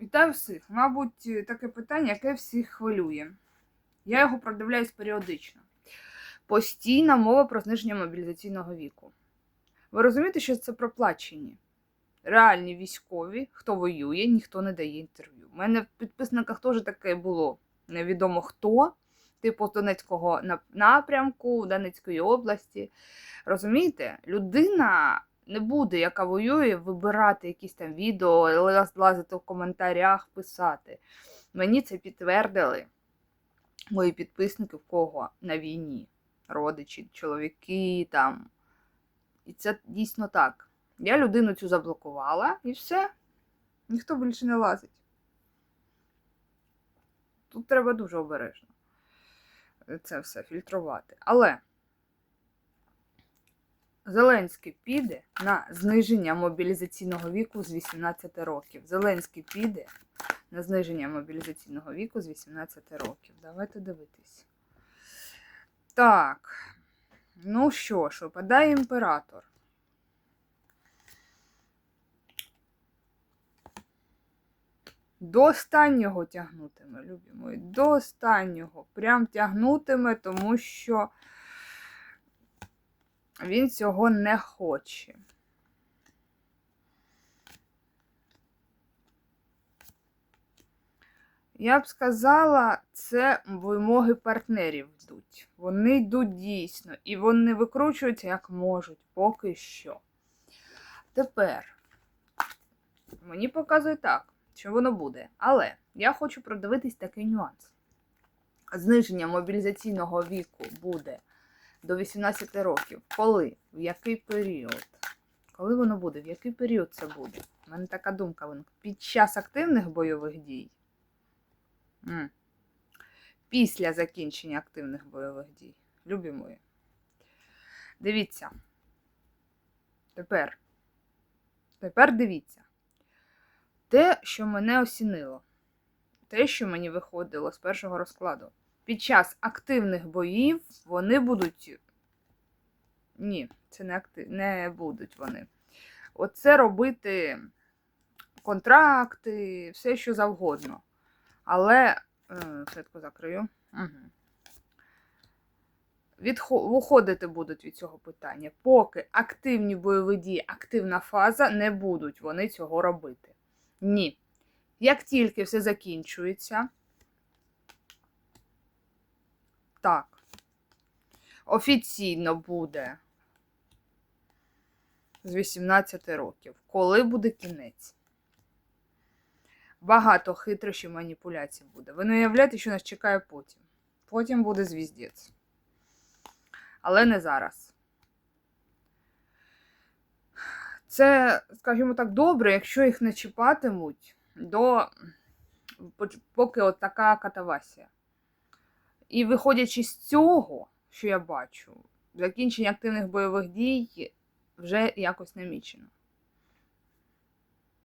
Вітаю всіх. Мабуть, таке питання, яке всіх хвилює. Я його продивляюсь періодично. Постійна мова про зниження мобілізаційного віку. Ви розумієте, що це проплачені? Реальні військові, хто воює, ніхто не дає інтерв'ю. У мене в підписниках теж таке було. Невідомо хто, типу з Донецького напрямку, Донецької області. Розумієте, людина не буде, яка воює, вибирати якісь там відео, лаз- лазити в коментарях, писати. Мені це підтвердили мої підписники, в кого на війні, родичі, чоловіки там. І це дійсно так. Я людину цю заблокувала і все. Ніхто більше не лазить. Тут треба дуже обережно це все фільтрувати. Але Зеленський піде на зниження мобілізаційного віку з 18 років. Зеленський піде на зниження мобілізаційного віку з 18 років. Давайте дивитись. Так. Ну що ж, випадає імператор. До останнього тягнутиме, любі мої. До останнього. Прям тягнутиме, тому що він цього не хоче. Я б сказала, це вимоги партнерів йдуть. Вони йдуть дійсно, і вони викручуються як можуть, поки що. Тепер мені показує так, що воно буде. Але я хочу продивитись такий нюанс. Зниження мобілізаційного віку буде до 18 років. Коли? В який період? Коли воно буде? В який період це буде? У мене така думка виникла. Під час активних бойових дій. М. Після закінчення активних бойових дій. Любі мої. Дивіться. Тепер. Тепер дивіться. Те, що мене осінило. Те, що мені виходило з першого розкладу. Під час активних боїв вони будуть. Ні, це не, актив... не будуть вони. Оце робити контракти, все що завгодно. Але е, закрию. Угу. Відхо... Виходити будуть від цього питання. Поки активні бойові дії, активна фаза, не будуть вони цього робити. Ні. Як тільки все закінчується, так, офіційно буде з 18 років. Коли буде кінець? Багато хитрощів маніпуляцій буде. Ви не уявляєте, що нас чекає потім. Потім буде звіздець. Але не зараз. Це, скажімо так, добре, якщо їх не чіпатимуть до поки от така катавасія. І виходячи з цього, що я бачу, закінчення активних бойових дій вже якось намічено.